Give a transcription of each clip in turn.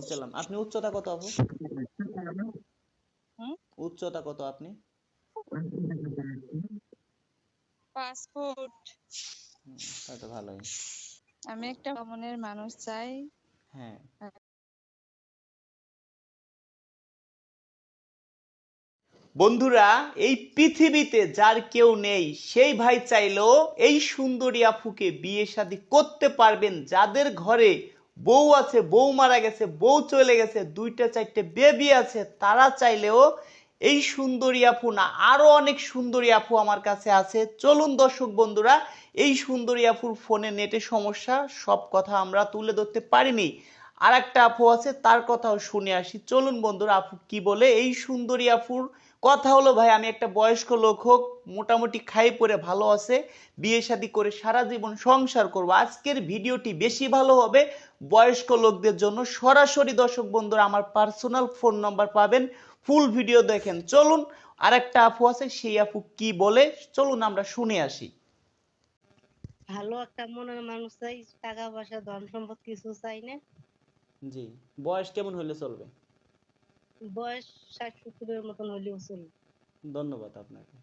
বুঝলাম। আপনি উচ্চতা কত আপু? উচ্চতা কত আপনি? পাসপোর্ট তাহলে তো ভালোই। আমি একটা মনের মানুষ চাই। হ্যাঁ। বন্ধুরা এই পৃথিবীতে যার কেউ নেই সেই ভাই চাইলেও এই সুন্দরী আফুকে বিয়ে শাদী করতে পারবেন যাদের ঘরে বউ আছে, বউ মারা গেছে, বউ চলে গেছে, দুইটা, চারটে বেবি আছে, তারা চাইলেও এই সুন্দরী আপু না, আরও অনেক সুন্দরী আপু আমার কাছে আছে। চলুন দর্শক বন্ধুরা, এই সুন্দরী আপুর ফোনে নেটে সমস্যা, সব কথা আমরা তুলে ধরতে পারিনি। আর একটা আপু আছে, তার কথাও শুনে আসি। চলুন বন্ধুরা, আপু কি বলে? এই সুন্দরী আপুর কথা হলো ভাই আমি একটা বয়স্ক লোক হোক মোটামুটি খাই পরে ভালো আছে বিয়ে শাদী করে সারা জীবন সংসার করব আজকের ভিডিওটি বেশি ভালো হবে বয়স্ক লোকদের জন্য। সরাসরি দর্শক বন্ধুরা আমার পার্সোনাল ফোন নাম্বার পাবেন ফুল ভিডিও দেখেন। চলুন আর একটা আপু আছে সেই আপু কি বলে? চলুন আমরা শুনে আসি। ভালো একটা মনের মানুষ চাই টাকা পয়সা ধন সম্পদ কিছু চাই না। জি বয়স কেমন হলে চলবে? বয়স ষাট সত্তরের মতন হলেও চলবে ধন্যবাদ আপনাকে।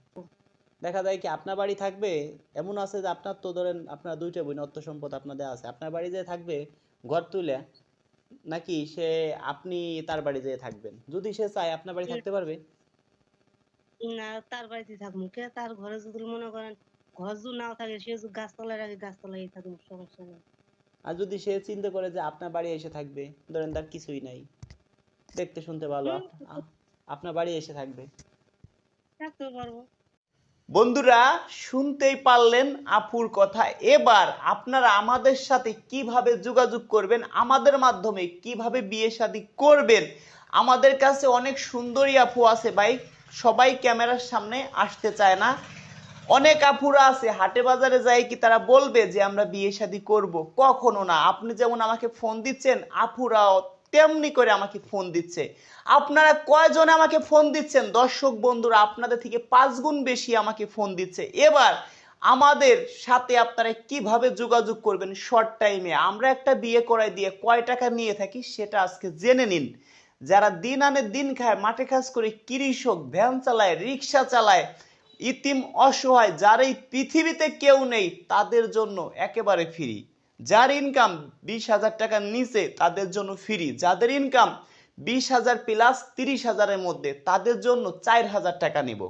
দেখা যায় কি আপনার বাড়ি থাকবে এমন আছে যে আপনার তো ধরেন আপনার দুইটা বোন অর্থ সম্পদ আপনাদের আছে। আপনার বাড়ি যে থাকবে ঘর তুলে নাকি সে আপনি তার বাড়ি যেয়ে থাকবেন? যদি সে চায় আপনার বাড়ি থাকতে পারবে? না তার বাড়িতে থাকব। কে? তার ঘরে যদি মনে করেন ঘর যদি নাও থাকে সে যদি গাছতলায় রাখে গাছতলায় থাকব সমস্যা নেই। আর যদি সে চিন্তা করে যে আপনার বাড়ি এসে থাকবে ধরেন তার কিছুই নাই দেখতে শুনতে ভালো। আপনার বাড়ি এসে থাকবে। বন্ধুরা শুনতেই পারলেন আপুর কথা। এবার আপনারা আমাদের সাথে কীভাবে যোগাযোগ করবেন আমাদের মাধ্যমে কীভাবে বিয়ে শাদী করবেন আমাদের কাছে অনেক সুন্দরী আপু আছে ভাই সবাই ক্যামেরার সামনে আসতে চায় না। অনেক আপুরা আছে হাটে বাজারে যায় কি তারা বলবে যে আমরা বিয়ে শাদী করব? কখনো না। আপনি যেমন আমাকে ফোন দিচ্ছেন আপুরাও তেমনি করে আমাকে ফোন দিচ্ছে। আপনারা কয়জন আমাকে ফোন দিচ্ছেন? দর্শক বন্ধুরা, আপনাদের থেকে পাঁচ গুণ বেশি আমাকে ফোন দিচ্ছে। এবার আমাদের সাথে আপনারা কীভাবে যোগাযোগ করবেন শর্ট টাইমে আমরা একটা বিয়ে করাই দিয়ে কয় টাকা নিয়ে থাকি সেটা আজকে জেনে নিন। যারা দিন আনে দিন খায়, মাঠে কাজ করে কৃষক, ভ্যান চালায়, রিক্সা চালায়, ইতিম অসহায়, যার এই পৃথিবীতে কেউ নেই, তাদের জন্য একেবারে ফ্রি যার ইনকাম বিশ হাজার টাকার নিচে, তাদের জন্য ফ্রি যাদের ইনকাম বিশ হাজার প্লাস তিরিশ হাজারের মধ্যে, তাদের জন্য চার হাজার টাকা নিব।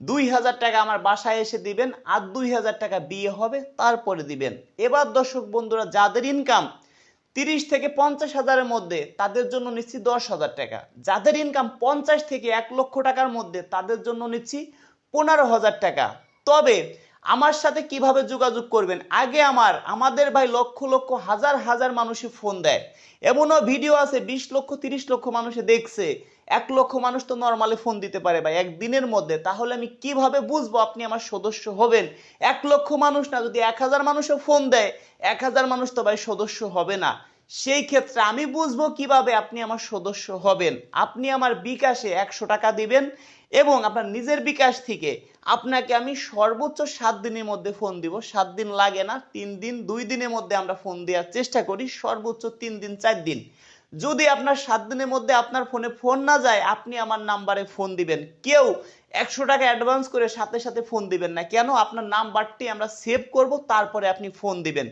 দুই হাজার টাকা আমার বাসায় এসে দিবেন, আর দুই হাজার টাকা বিয়ে হবে, তারপরে দিবেন। এবার দর্শক বন্ধুরা, যাদের ইনকাম তিরিশ থেকে পঞ্চাশ হাজারের মধ্যে, তাদের জন্য নিচ্ছি দশ হাজার টাকা। যাদের ইনকাম পঞ্চাশ থেকে এক লক্ষ টাকার মধ্যে, তাদের জন্য নিচ্ছি পনেরো হাজার টাকা। তবে আমার সাথে কীভাবে যোগাযোগ করবেন? আগে আমার, আমাদের ভাই লক্ষ লক্ষ, হাজার হাজার মানুষে ফোন দেয়। এমনও ভিডিও আছে, বিশ লক্ষ, তিরিশ লক্ষ মানুষে দেখছে। এক লক্ষ মানুষ তো নর্মালি ফোন দিতে পারে ভাই, একদিনের মধ্যে। তাহলে আমি কীভাবে বুঝব আপনি আমার সদস্য হবেন? এক লক্ষ মানুষ না, যদি এক হাজার মানুষও ফোন দেয়, এক হাজার মানুষ তো ভাই সদস্য হবে না। সেই ক্ষেত্রে আমি বুঝব কীভাবে আপনি আমার সদস্য হবেন। আপনি আমার বিকাশে একশো টাকা দিবেন এবং আপনার নিজের বিকাশ থেকে আপনাকে আমি সর্বোচ্চ সাত দিনের মধ্যে ফোন দিব। সাত দিন লাগে না, তিন দিন, দুই দিনের মধ্যে আমরা ফোন দেওয়ার চেষ্টা করি। সর্বোচ্চ তিন দিন, চার দিন। যদি আপনার সাত দিনের মধ্যে আপনার ফোনে ফোন না যায়, আপনি আমার নাম্বারে ফোন দিবেন। কেউ একশো টাকা অ্যাডভান্স করে সাথে সাথে ফোন দিবেন না। কেন? আপনার নাম্বারটি আমরা সেভ করব, তারপরে আপনি ফোন দিবেন।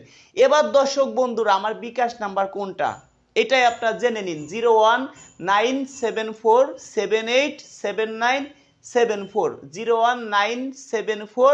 এবার দর্শক বন্ধুরা, আমার বিকাশ নাম্বার কোনটা? এটাই আপনারা জেনে নিন। Zero one nine seven four seven eight seven nine seven four. Zero one nine seven four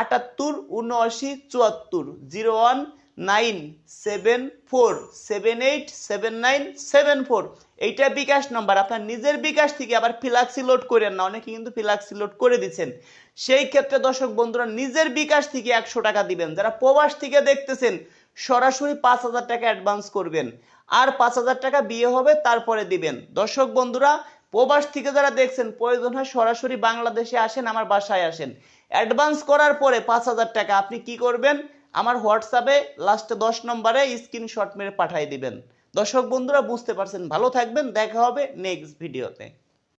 আটাত্তর উনআশি চুয়াত্তর। Zero one nine seven four, seven eight, seven nine, seven four. এইটা বিকাশ নাম্বার। আপনার নিজের বিকাশ থেকে আবার ফিলাক্সি লোড করেন না। অনেকে কিন্তু ফিলাক্সি লোড করে দিচ্ছেন। সেই ক্ষেত্রে দর্শক বন্ধুরা, নিজের বিকাশ থেকে একশো টাকা দিবেন। যারা প্রবাস থেকে দেখতেছেন, সরাসরি পাঁচ হাজার টাকা অ্যাডভান্স করবেন। আর পাঁচ হাজার টাকা বিয়ে হবে, তারপরে দিবেন। দর্শক বন্ধুরা, প্রবাস থেকে যারা দেখছেন, প্রয়োজন হয় সরাসরি বাংলাদেশে আসেন, আমার বাসায় আসেন। অ্যাডভান্স করার পরে পাঁচ হাজার টাকা আপনি কি করবেন? আমার হোয়াটসঅ্যাপে লাস্টে দশ নম্বরে স্ক্রিনশট মেরে পাঠিয়ে দিবেন। দর্শক বন্ধুরা, বুঝতে পারছেন। ভালো থাকবেন, দেখা হবে নেক্সট ভিডিওতে